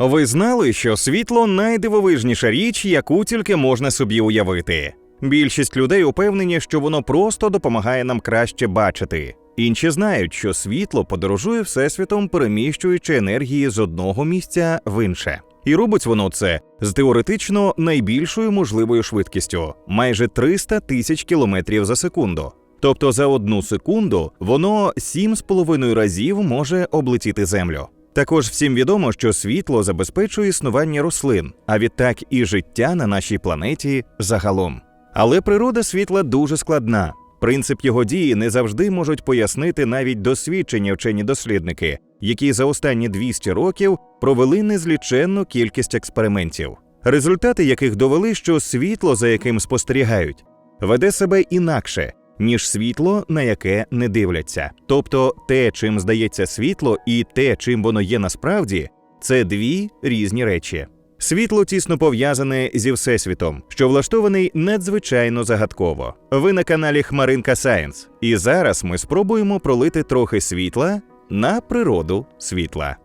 Ви знали, що світло найдивовижніша річ, яку тільки можна собі уявити. Більшість людей упевнені, що воно просто допомагає нам краще бачити. Інші знають, що світло подорожує всесвітом, переміщуючи енергії з одного місця в інше. І робить воно це з теоретично найбільшою можливою швидкістю майже 300 тисяч кілометрів за секунду. Тобто за одну секунду воно 7,5 разів може облетіти землю. Також всім відомо, що світло забезпечує існування рослин, а відтак і життя на нашій планеті загалом. Але природа світла дуже складна. Принцип його дії не завжди можуть пояснити навіть досвідчені вчені дослідники, які за останні 200 років провели незліченну кількість експериментів, результати яких довели, що світло, за яким спостерігають, веде себе інакше, ніж світло, на яке не дивляться. Тобто те, чим здається світло, і те, чим воно є насправді, це дві різні речі. Світло тісно пов'язане зі всесвітом, що влаштований надзвичайно загадково. Ви на каналі Хмаринка Сайенс, і зараз ми спробуємо пролити трохи світла на природу світла.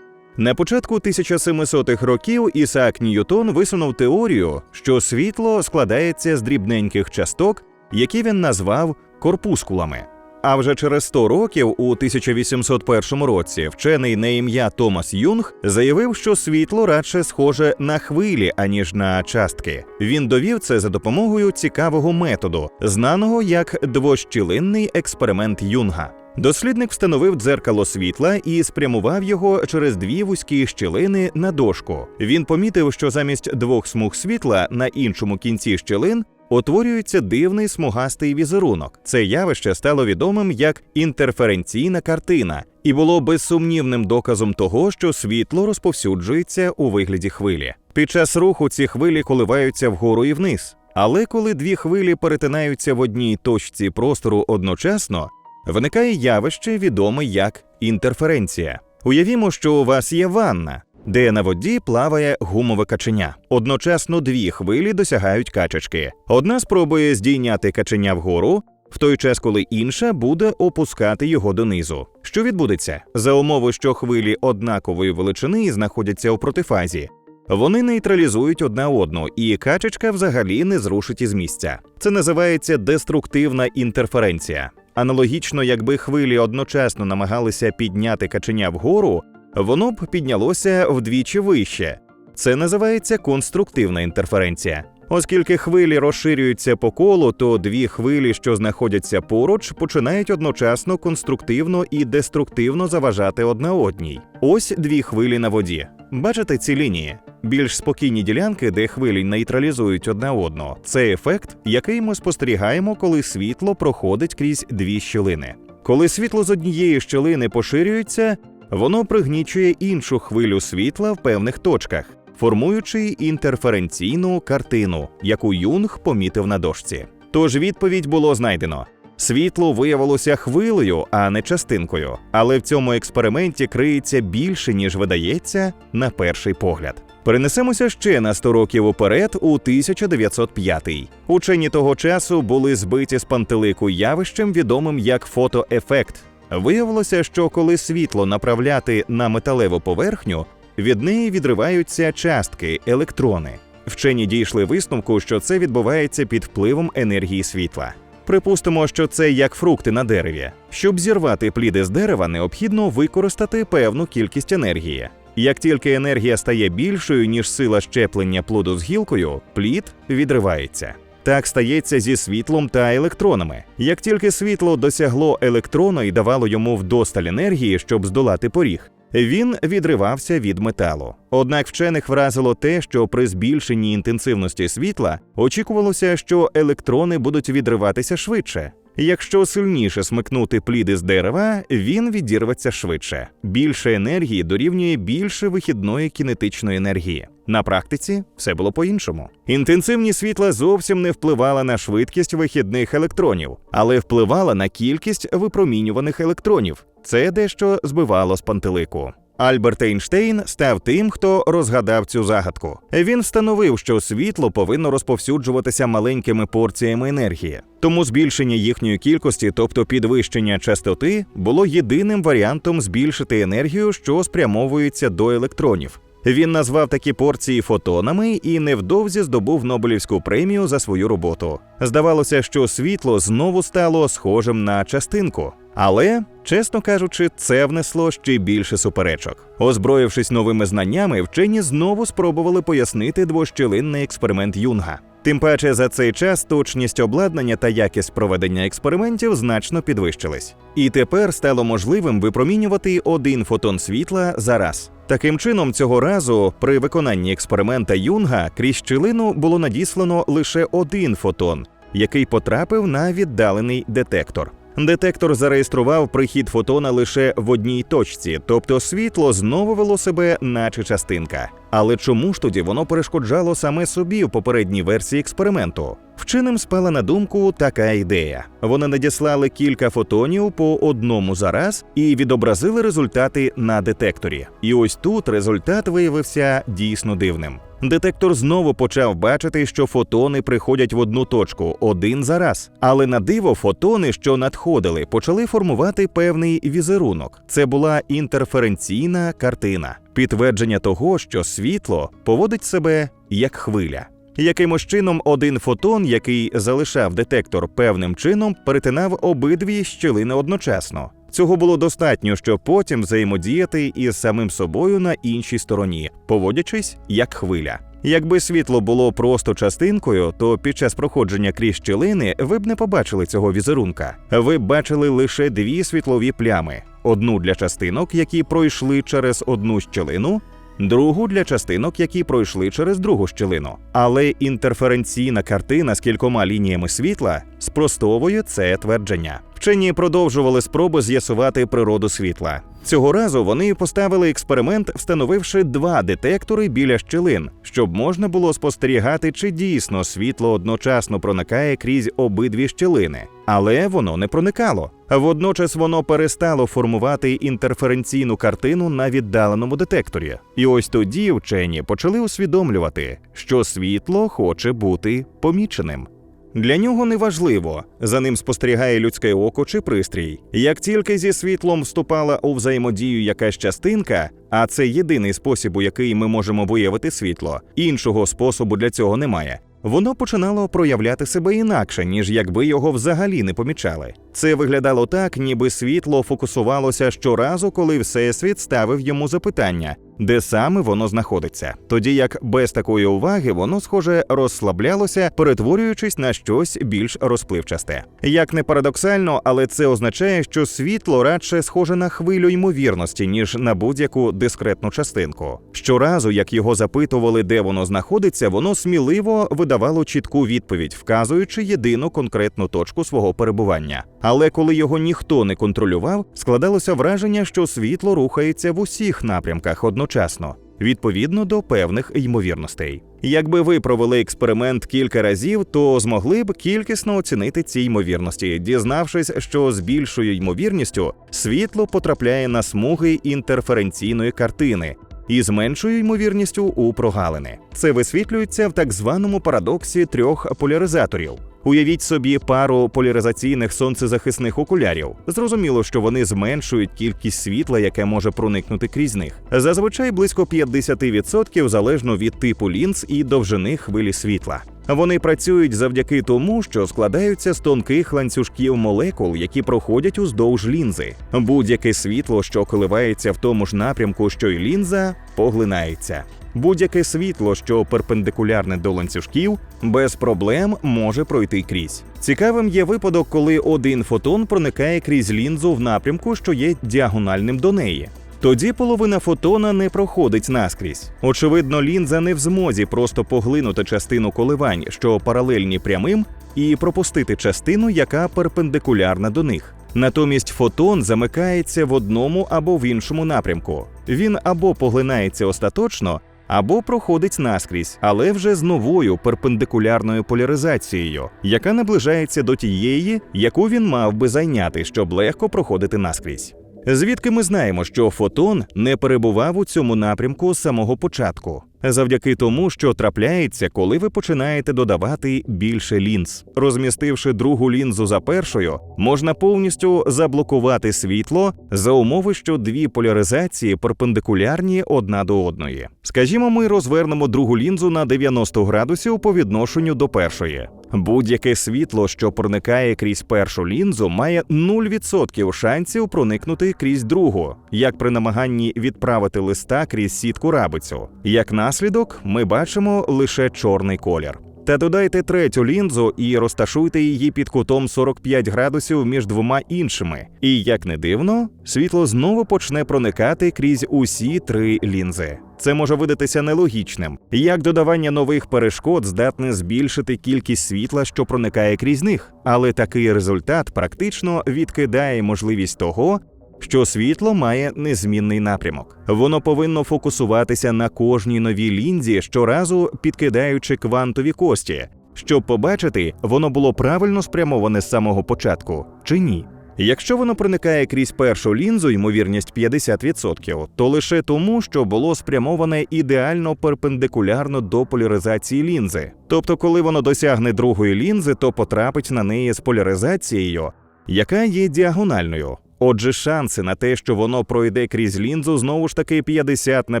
На початку 1700-х років Ісаак Ньютон висунув теорію, що світло складається з дрібненьких часток, які він назвав корпускулами. А вже через 100 років, у 1801 році, вчений на ім'я Томас Юнг заявив, що світло радше схоже на хвилі, аніж на частки. Він довів це за допомогою цікавого методу, знаного як двощілинний експеримент Юнга. Дослідник встановив дзеркало світла і спрямував його через дві вузькі щілини на дошку. Він помітив, що замість двох смуг світла на іншому кінці щілин утворюється дивний смугастий візерунок. Це явище стало відомим як інтерференційна картина і було безсумнівним доказом того, що світло розповсюджується у вигляді хвилі. Під час руху ці хвилі коливаються вгору і вниз. Але коли дві хвилі перетинаються в одній точці простору одночасно, виникає явище, відоме як інтерференція. Уявімо, що у вас є ванна, де на воді плаває гумове каченя. Одночасно дві хвилі досягають качечки. Одна спробує здійняти каченя вгору, в той час, коли інша буде опускати його донизу. Що відбудеться за умови, що хвилі однакової величини знаходяться у протифазі? Вони нейтралізують одна одну, і качечка взагалі не зрушить із місця. Це називається деструктивна інтерференція. Аналогічно, якби хвилі одночасно намагалися підняти каченя вгору, воно б піднялося вдвічі вище. Це називається конструктивна інтерференція. Оскільки хвилі розширюються по колу, то дві хвилі, що знаходяться поруч, починають одночасно конструктивно і деструктивно заважати одна одній. Ось дві хвилі на воді. Бачите ці лінії? Більш спокійні ділянки, де хвилі нейтралізують одна одну. Це ефект, який ми спостерігаємо, коли світло проходить крізь дві щілини. Коли світло з однієї щілини поширюється, воно пригнічує іншу хвилю світла в певних точках, формуючи інтерференційну картину, яку Юнг помітив на дошці. Тож відповідь було знайдено. Світло виявилося хвилею, а не частинкою. Але в цьому експерименті криється більше, ніж видається на перший погляд. Перенесемося ще на 100 років уперед у 1905. Учені того часу були збиті з пантелику явищем, відомим як фотоефект. Виявилося, що коли світло направляти на металеву поверхню, від неї відриваються частки, електрони. Вчені дійшли висновку, що це відбувається під впливом енергії світла. Припустимо, що це як фрукти на дереві. Щоб зірвати пліди з дерева, необхідно використати певну кількість енергії. Як тільки енергія стає більшою, ніж сила щеплення плоду з гілкою, плід відривається. Так стається зі світлом та електронами. Як тільки світло досягло електрону і давало йому вдосталь енергії, щоб здолати поріг, він відривався від металу. Однак вчених вразило те, що при збільшенні інтенсивності світла очікувалося, що електрони будуть відриватися швидше. Якщо сильніше смикнути пліди з дерева, він відірветься швидше. Більше енергії дорівнює більше вихідної кінетичної енергії. На практиці все було по-іншому. Інтенсивність світла зовсім не впливала на швидкість вихідних електронів, але впливала на кількість випромінюваних електронів. Це дещо збивало з пантелику. Альберт Ейнштейн став тим, хто розгадав цю загадку. Він встановив, що світло повинно розповсюджуватися маленькими порціями енергії. Тому збільшення їхньої кількості, тобто підвищення частоти, було єдиним варіантом збільшити енергію, що спрямовується до електронів. Він назвав такі порції фотонами і невдовзі здобув Нобелівську премію за свою роботу. Здавалося, що світло знову стало схожим на частинку. Але, чесно кажучи, це внесло ще більше суперечок. Озброївшись новими знаннями, вчені знову спробували пояснити двощелинний експеримент Юнга. Тим паче за цей час точність обладнання та якість проведення експериментів значно підвищились. І тепер стало можливим випромінювати один фотон світла за раз. Таким чином, цього разу при виконанні експеримента Юнга крізь щілину було надіслано лише один фотон, який потрапив на віддалений детектор. Детектор зареєстрував прихід фотона лише в одній точці, тобто світло знову вело себе, наче частинка. Але чому ж тоді воно перешкоджало саме собі в попередній версії експерименту? Вченим спала на думку така ідея. Вони надіслали кілька фотонів по одному за раз і відобразили результати на детекторі. І ось тут результат виявився дійсно дивним. Детектор знову почав бачити, що фотони приходять в одну точку один за раз. Але на диво фотони, що надходили, почали формувати певний візерунок. Це була інтерференційна картина, підтвердження того, що світло поводить себе як хвиля. Якимось чином один фотон, який залишав детектор певним чином, перетинав обидві щілини одночасно. Цього було достатньо, щоб потім взаємодіяти із самим собою на іншій стороні, поводячись як хвиля. Якби світло було просто частинкою, то під час проходження крізь щілини ви б не побачили цього візерунка. Ви б бачили лише дві світлові плями: одну для частинок, які пройшли через одну щілину, другу для частинок, які пройшли через другу щілину. Але інтерференційна картина з кількома лініями світла спростовує це твердження. Вчені продовжували спроби з'ясувати природу світла. Цього разу вони поставили експеримент, встановивши два детектори біля щілин, щоб можна було спостерігати, чи дійсно світло одночасно проникає крізь обидві щілини. Але воно не проникало. Водночас воно перестало формувати інтерференційну картину на віддаленому детекторі. І ось тоді вчені почали усвідомлювати, що світло хоче бути поміченим. Для нього не важливо, за ним спостерігає людське око чи пристрій. Як тільки зі світлом вступала у взаємодію якась частинка, а це єдиний спосіб, у який ми можемо виявити світло, іншого способу для цього немає. Воно починало проявляти себе інакше, ніж якби його взагалі не помічали. Це виглядало так, ніби світло фокусувалося щоразу, коли всесвіт ставив йому запитання, де саме воно знаходиться. Тоді як без такої уваги воно, схоже, розслаблялося, перетворюючись на щось більш розпливчасте. Як не парадоксально, але це означає, що світло радше схоже на хвилю ймовірності, ніж на будь-яку дискретну частинку. Щоразу, як його запитували, де воно знаходиться, воно сміливо видавало чітку відповідь, вказуючи єдину конкретну точку свого перебування. Але коли його ніхто не контролював, складалося враження, що світло рухається в усіх напрямках одночасно. Відповідно до певних ймовірностей. Якби ви провели експеримент кілька разів, то змогли б кількісно оцінити ці ймовірності, дізнавшись, що з більшою ймовірністю світло потрапляє на смуги інтерференційної картини, і з меншою ймовірністю у прогалини. Це висвітлюється в так званому парадоксі трьох поляризаторів. Уявіть собі пару поляризаційних сонцезахисних окулярів. Зрозуміло, що вони зменшують кількість світла, яке може проникнути крізь них. Зазвичай близько 50% залежно від типу лінз і довжини хвилі світла. Вони працюють завдяки тому, що складаються з тонких ланцюжків молекул, які проходять уздовж лінзи. Будь-яке світло, що коливається в тому ж напрямку, що й лінза, поглинається. Будь-яке світло, що перпендикулярне до ланцюжків, без проблем може пройти крізь. Цікавим є випадок, коли один фотон проникає крізь лінзу в напрямку, що є діагональним до неї. Тоді половина фотона не проходить наскрізь. Очевидно, лінза не в змозі просто поглинути частину коливань, що паралельні прямим, і пропустити частину, яка перпендикулярна до них. Натомість фотон замикається в одному або в іншому напрямку. Він або поглинається остаточно, або проходить наскрізь, але вже з новою перпендикулярною поляризацією, яка наближається до тієї, яку він мав би зайняти, щоб легко проходити наскрізь. Звідки ми знаємо, що фотон не перебував у цьому напрямку з самого початку? Завдяки тому, що трапляється, коли ви починаєте додавати більше лінз. Розмістивши другу лінзу за першою, можна повністю заблокувати світло за умови, що дві поляризації перпендикулярні одна до одної. Скажімо, ми розвернемо другу лінзу на 90 градусів по відношенню до першої. Будь-яке світло, що проникає крізь першу лінзу, має 0% шансів проникнути крізь другу, як при намаганні відправити листа крізь сітку рабицю. Як наслідок, ми бачимо лише чорний колір. Та додайте третю лінзу і розташуйте її під кутом 45 градусів між двома іншими. І як не дивно, світло знову почне проникати крізь усі три лінзи. Це може видатися нелогічним, як додавання нових перешкод здатне збільшити кількість світла, що проникає крізь них, але такий результат практично відкидає можливість того, що світло має незмінний напрямок. Воно повинно фокусуватися на кожній новій лінзі, щоразу підкидаючи квантові кості, щоб побачити, воно було правильно спрямоване з самого початку чи ні. Якщо воно проникає крізь першу лінзу, ймовірність 50%, то лише тому, що було спрямоване ідеально перпендикулярно до поляризації лінзи. Тобто, коли воно досягне другої лінзи, то потрапить на неї з поляризацією, яка є діагональною. Отже, шанси на те, що воно пройде крізь лінзу, знову ж таки 50 на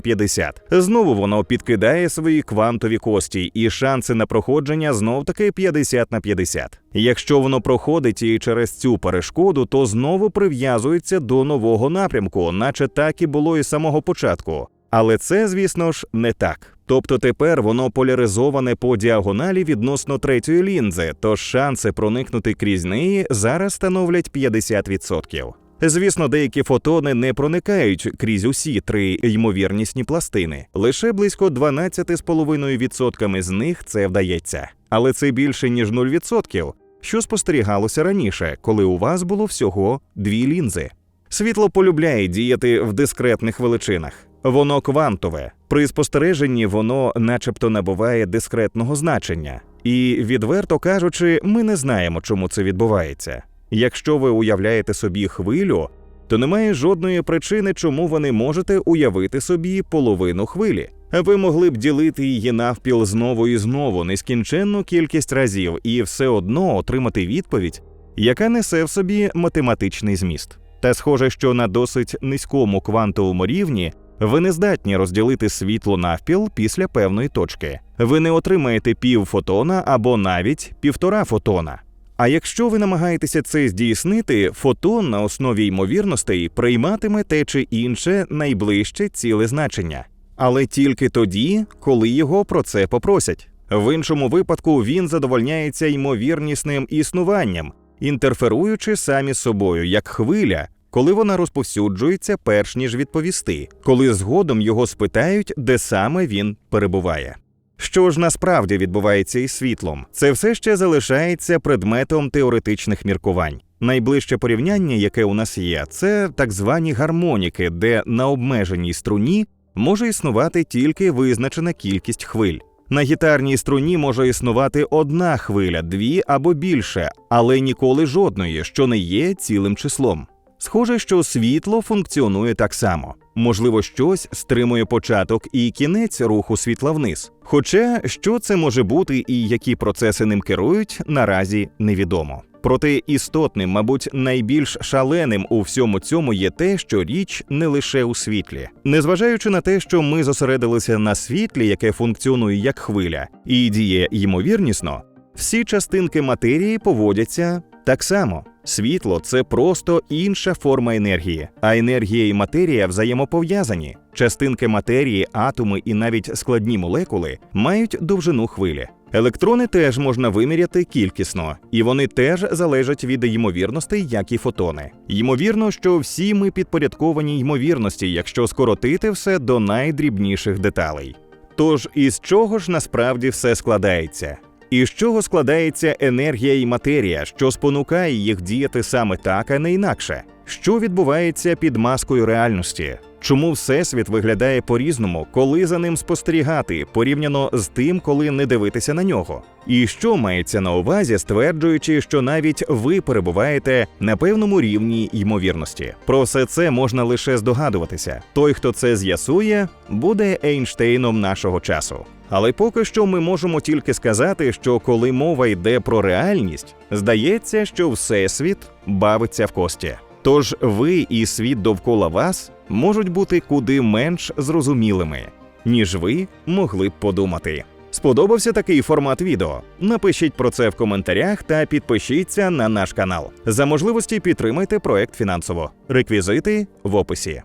50. Знову воно підкидає свої квантові кості, і шанси на проходження знов таки 50 на 50. Якщо воно проходить і через цю перешкоду, то знову прив'язується до нового напрямку, наче так і було і з самого початку. Але це, звісно ж, не так. Тобто тепер воно поляризоване по діагоналі відносно третьої лінзи, тож шанси проникнути крізь неї зараз становлять 50%. Звісно, деякі фотони не проникають крізь усі три ймовірнісні пластини. Лише близько 12,5% з них це вдається. Але це більше ніж 0%, що спостерігалося раніше, коли у вас було всього дві лінзи. Світло полюбляє діяти в дискретних величинах. Воно квантове. При спостереженні воно, начебто, набуває дискретного значення. І, відверто кажучи, ми не знаємо, чому це відбувається. Якщо ви уявляєте собі хвилю, то немає жодної причини, чому ви не можете уявити собі половину хвилі. Ви могли б ділити її навпіл знову і знову нескінченну кількість разів і все одно отримати відповідь, яка несе в собі математичний зміст. Та схоже, що на досить низькому квантовому рівні ви не здатні розділити світло навпіл після певної точки. Ви не отримаєте пів фотона або навіть півтора фотона. А якщо ви намагаєтеся це здійснити, фотон на основі ймовірностей прийматиме те чи інше найближче ціле значення, але тільки тоді, коли його про це попросять. В іншому випадку він задовольняється ймовірнісним існуванням, інтерферуючи самі собою як хвиля, коли вона розповсюджується перш ніж відповісти, коли згодом його спитають, де саме він перебуває. Що ж насправді відбувається із світлом? Це все ще залишається предметом теоретичних міркувань. Найближче порівняння, яке у нас є, це так звані гармоніки, де на обмеженій струні може існувати тільки визначена кількість хвиль. На гітарній струні може існувати одна хвиля, дві або більше, але ніколи жодної, що не є цілим числом. Схоже, що світло функціонує так само. Можливо, щось стримує початок і кінець руху світла вниз. Хоча що це може бути і які процеси ним керують, наразі невідомо. Проте істотним, мабуть, найбільш шаленим у всьому цьому є те, що річ не лише у світлі, незважаючи на те, що ми зосередилися на світлі, яке функціонує як хвиля, і діє ймовірнісно, всі частинки матерії поводяться так само. Світло це просто інша форма енергії, а енергія і матерія взаємопов'язані. Частинки матерії, атоми і навіть складні молекули мають довжину хвилі. Електрони теж можна виміряти кількісно, і вони теж залежать від ймовірностей, як і фотони. Ймовірно, що всі ми підпорядковані ймовірності, якщо скоротити все до найдрібніших деталей. Тож із чого ж насправді все складається? І з чого складається енергія і матерія, що спонукає їх діяти саме так, а не інакше? Що відбувається під маскою реальності? Чому всесвіт виглядає по-різному, коли за ним спостерігати, порівняно з тим, коли не дивитися на нього? І що мається на увазі, стверджуючи, що навіть ви перебуваєте на певному рівні ймовірності? Про все це можна лише здогадуватися. Той, хто це з'ясує, буде Ейнштейном нашого часу. Але поки що ми можемо тільки сказати, що коли мова йде про реальність, здається, що всесвіт бавиться в кості. Тож ви і світ довкола вас можуть бути куди менш зрозумілими, ніж ви могли б подумати. Сподобався такий формат відео? Напишіть про це в коментарях та підпишіться на наш канал. За можливості підтримайте проект фінансово. Реквізити в описі.